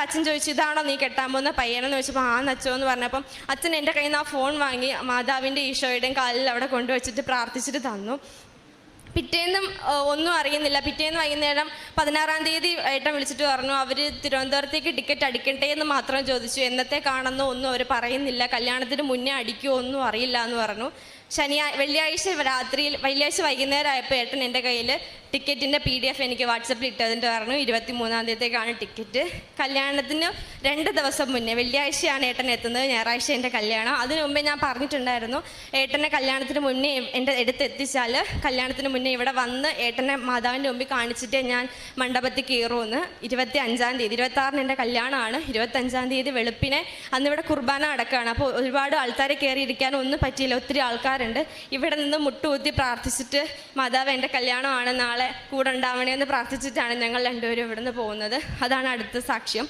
അച്ഛൻ ചോദിച്ചു ഇതാണോ നീ കെട്ടാൻ പോകുന്ന പയ്യനെന്ന് ചോദിച്ചപ്പോൾ ആ നച്ചോ എന്ന് പറഞ്ഞപ്പം അച്ഛൻ എന്റെ കയ്യിൽ നിന്ന് ആ ഫോൺ വാങ്ങി മാതാവിന്റെ ഈശോയുടെയും കാലിൽ അവിടെ കൊണ്ടുവച്ചിട്ട് പ്രാർത്ഥിച്ചിട്ട് തന്നു. പിറ്റേന്നും ഒന്നും അറിയുന്നില്ല. പിറ്റേന്ന് വൈകുന്നേരം പതിനാറാം തീയതി ഏട്ടൻ വിളിച്ചിട്ട് പറഞ്ഞു അവർ തിരുവനന്തപുരത്തേക്ക് ടിക്കറ്റ് അടിക്കട്ടെ എന്ന് മാത്രം ചോദിച്ചു. എന്നത്തെ കാണുന്നോ ഒന്നും അവർ പറയുന്നില്ല. കല്യാണത്തിന് മുന്നേ അടിക്കുമോ ഒന്നും അറിയില്ല എന്ന് പറഞ്ഞു. ശനിയാ വെള്ളിയാഴ്ച രാത്രിയിൽ വെള്ളിയാഴ്ച വൈകുന്നേരം ആയപ്പോൾ ഏട്ടൻ എന്റെ കയ്യിൽ ടിക്കറ്റിന്റെ പി ഡി എഫ് എനിക്ക് വാട്സപ്പിൽ ഇട്ടതിന്റെ പറഞ്ഞു ഇരുപത്തി മൂന്നാം തീയതിക്കാണ് ടിക്കറ്റ്. കല്യാണത്തിന് രണ്ട് ദിവസം മുന്നേ വെള്ളിയാഴ്ചയാണ് ഏട്ടൻ എത്തുന്നത് ഞായറാഴ്ച എന്റെ കല്യാണം. അതിനു മുമ്പേ ഞാൻ പറഞ്ഞിട്ടുണ്ടായിരുന്നു ഏട്ടനെ കല്യാണത്തിന് മുന്നേ എന്റെ അടുത്ത് എത്തിച്ചാൽ കല്യാണത്തിന് മുന്നേ ഇവിടെ വന്ന് ഏട്ടനെ മാതാവിന്റെ മുമ്പിൽ കാണിച്ചിട്ടേ ഞാൻ മണ്ഡപത്തിൽ കയറുമെന്ന്. ഇരുപത്തി അഞ്ചാം തീയതി ഇരുപത്തി ആറിന് എന്റെ കല്യാണമാണ്. ഇരുപത്തഞ്ചാം തീയതി വെളുപ്പിനെ അന്ന് ഇവിടെ കുർബാന അടക്കമാണ് അപ്പോൾ ഒരുപാട് ആൾക്കാരെ കയറി ഇരിക്കാൻ ഒന്നും പറ്റിയില്ല. ഒത്തിരി ആൾക്കാരുണ്ട് ഇവിടെ നിന്ന് മുട്ടുകുത്തി പ്രാർത്ഥിച്ചിട്ട് മാതാവ് എന്റെ കല്യാണമാണ്. നാളെ കൂടെ ഉണ്ടാവണേ എന്ന് പ്രാർത്ഥിച്ചിട്ടാണ് ഞങ്ങൾ രണ്ടുപേരും ഇവിടുന്ന് പോകുന്നത്. അതാണ് അടുത്ത സാക്ഷ്യം.